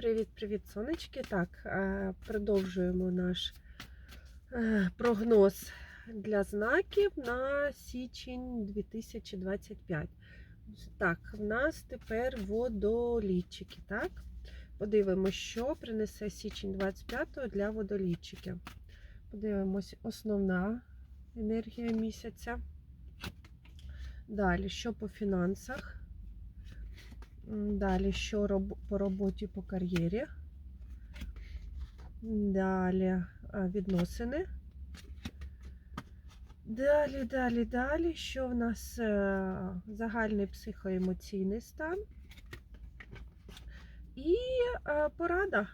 Привіт-привіт, сонечки. Так, е, продовжуємо наш е, прогноз для знаків на січень 2025. Так, в нас тепер водолічики, так? Подивимося, що принесе січень 25 для водолічиків. Подивимось, основна енергія місяця. Далі, що по фінансах? Далі, що по роботі, по кар'єрі. Далі відносини. Далі, далі, далі. Що в нас е, загальний психоемоційний стан. І е, порада.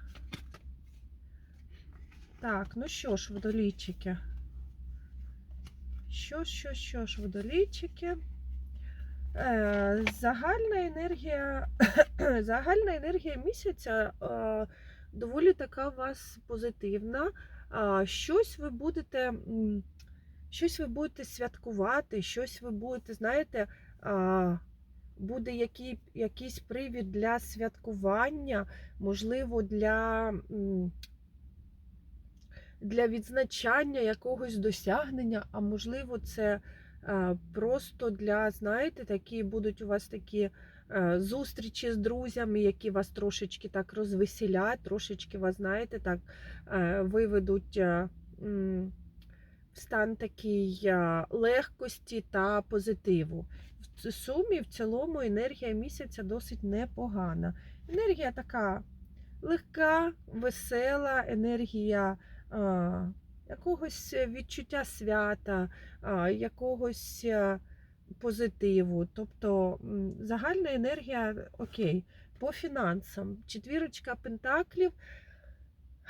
Так, ну що ж, водолійчики. Що, що, що ж, водолійчики. Е, Загальна енергія, загальна енергія місяця е, доволі така у вас позитивна. Щось ви будете, щось ви будете святкувати, щось ви будете, знаєте, буде який, якийсь привід для святкування, можливо, для, для відзначання якогось досягнення, а можливо, це просто для, знаєте, такі будуть у вас такі е, зустрічі з друзями, які вас трошечки так розвеселять, трошечки вас, знаєте, так е, виведуть е, в стан такий е, легкості та позитиву. В сумі, в цілому, енергія місяця досить непогана. Енергія така легка, весела, енергія. Е, Якогось відчуття свята, якогось е, позитиву. Тобто загальна енергія окей. По фінансам. Четвірочка пентаклів.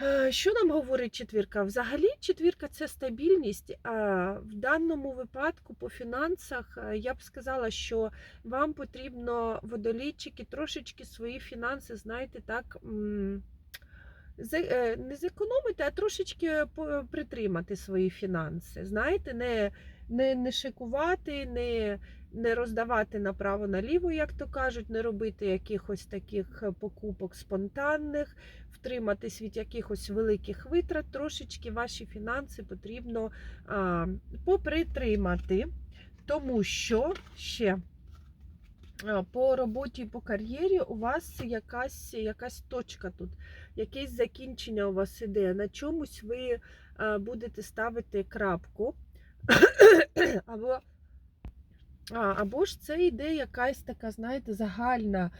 Е, Що нам говорить четвірка? Взагалі, четвірка це стабільність. А в даному випадку по фінансах е, я б сказала, що вам потрібно водолійчики трошечки свої фінанси, знаєте, так. Е, не зекономити, а трошечки по- притримати свої фінанси. Знаєте, не, не, не шикувати, не, не роздавати направо-наліво, як то кажуть, не робити якихось таких е, покупок спонтанних, втриматись від якихось великих витрат. Трошечки ваші фінанси потрібно а, попритримати, тому що ще. По роботі, по кар'єрі у вас якась, якась точка тут, якесь закінчення у вас іде. На чомусь ви а, будете ставити крапку. Або, або ж це йде якась така, знаєте, загальна,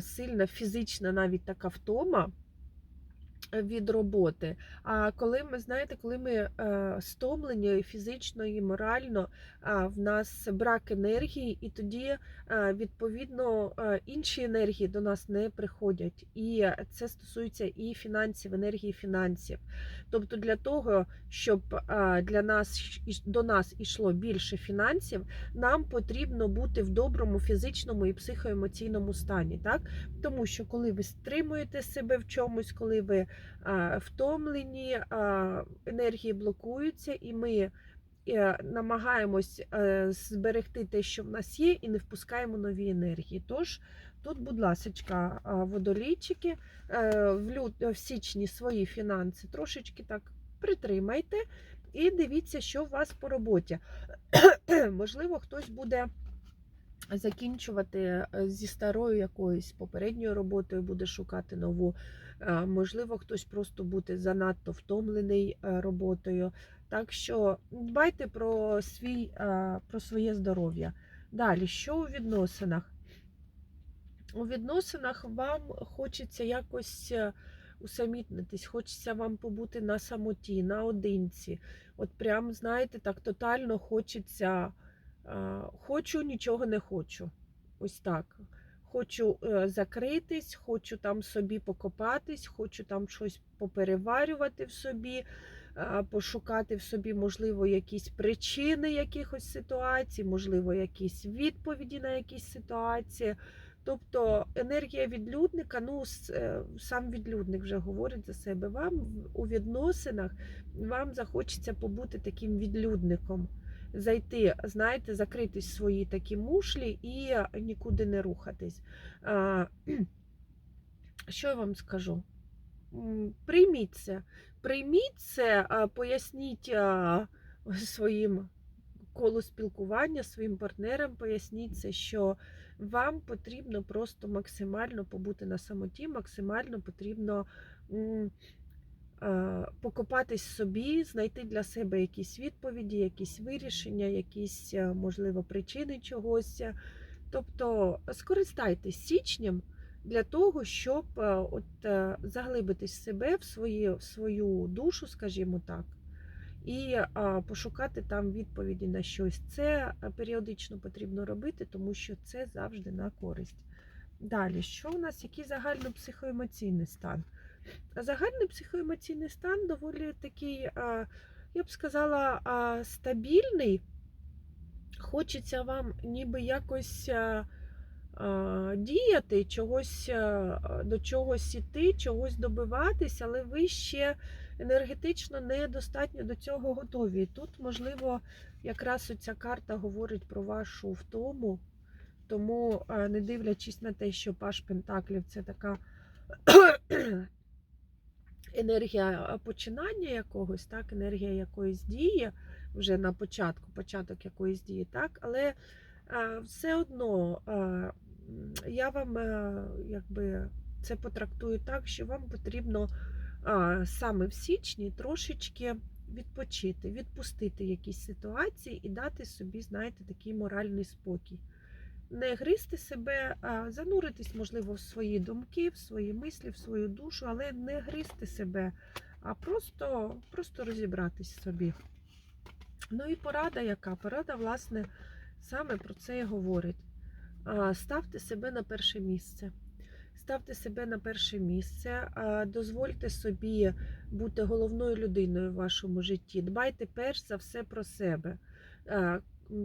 сильна фізична навіть така втома від роботи. А коли ми, знаєте, коли ми е, стомлені фізично і морально, в нас брак енергії, і тоді, е, відповідно, е, інші енергії до нас не приходять. І це стосується і фінансів, енергії фінансів. Тобто для того, щоб для нас до нас ішло більше фінансів, нам потрібно бути в доброму фізичному і психоемоційному стані. Так? Тому що коли ви стримуєте себе в чомусь, коли ви втомлені, енергії блокуються, і ми е, намагаємось е, зберегти те, що в нас є, і не впускаємо нові енергії. Тож тут, будь ласка, водолійчики, е, в, січні свої фінанси трошечки так притримайте і дивіться, що у вас по роботі. Можливо, хтось буде закінчувати е, зі старою якоюсь попередньою роботою, буде шукати нову. Е, Можливо, хтось просто буде занадто втомлений е, роботою. Так що дбайте про, свій, про своє здоров'я. Далі, що у відносинах? У відносинах вам хочеться якось усамітнитись, хочеться вам побути на самоті, наодинці. От прям, знаєте, так тотально хочеться. Е, Хочу, нічого не хочу. Ось так. Хочу е, закритись, хочу там собі покопатись, хочу там щось попереварювати в собі, е, пошукати в собі, можливо, якісь причини якихось ситуацій, можливо, якісь відповіді на якісь ситуації. Тобто енергія відлюдника, ну сам відлюдник вже говорить за себе. Вам у відносинах вам захочеться побути таким відлюдником зайти, знаєте, закритись в свої такі мушлі і нікуди не рухатись. Що я вам скажу? Прийміть це. Прийміть це, поясніть своїм колу спілкування, своїм партнерам, поясніть це, що вам потрібно просто максимально побути на самоті, максимально потрібно покопатись собі, знайти для себе якісь відповіді, якісь вирішення, якісь, е, можливо, причини чогось. Тобто скористайтесь січнем для того, щоб е, от, е, заглибитись в себе, в, свої, в свою душу, скажімо так, і а, пошукати там відповіді на щось. Це е, періодично потрібно робити, тому що це завжди на користь. Далі, що у нас, який загальнопсихоемоційний стан? Загальний психоемоційний стан доволі такий, я б сказала, стабільний. Хочеться вам ніби якось діяти, чогось до чогось іти, чогось добиватись, але ви ще енергетично недостатньо до цього готові. Тут, можливо, якраз оця карта говорить про вашу втому. Тому, не дивлячись на те, що Паш Пентаклів це така енергія починання якогось, так, енергія якоїсь дії вже на початку, початок якоїсь дії, так, але все одно я вам а, якби це потрактую так, що вам потрібно саме в січні трошечки відпочити, відпустити якісь ситуації і дати собі, знаєте, такий моральний спокій. Не гризти себе, а зануритись, можливо, в свої думки, в свої мислі, в свою душу, але не гризти себе, а просто, просто розібратись собі. Ну і порада яка? Порада, власне, саме про це і говорить. Ставте себе на перше місце. Ставте себе на перше місце, дозвольте собі бути головною людиною в вашому житті. Дбайте перш за все про себе.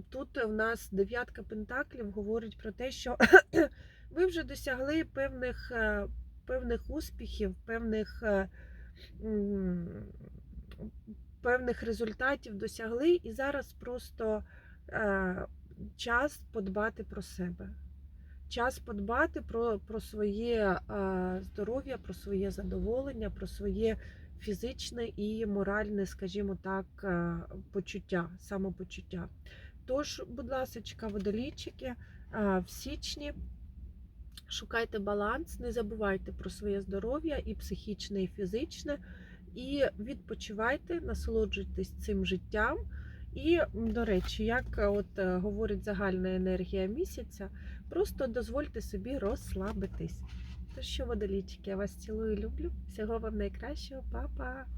Тут в нас дев'ятка пентаклів говорить про те, що ви вже досягли певних, е, певних успіхів, певних, е, певних результатів досягли, і зараз просто е, час подбати про себе. Час подбати про, про своє здоров'я, про своє задоволення, про своє фізичне і моральне, скажімо так, почуття, самопочуття. Тож, будь ласка, водолійчики, е, в січні шукайте баланс, не забувайте про своє здоров'я і психічне, і фізичне, і відпочивайте, насолоджуйтесь цим життям. І, до речі, як е, от е, говорить загальна енергія місяця, просто дозвольте собі розслабитись. То що, водолічки, я вас цілую, люблю. Всього вам найкращого, Па-па!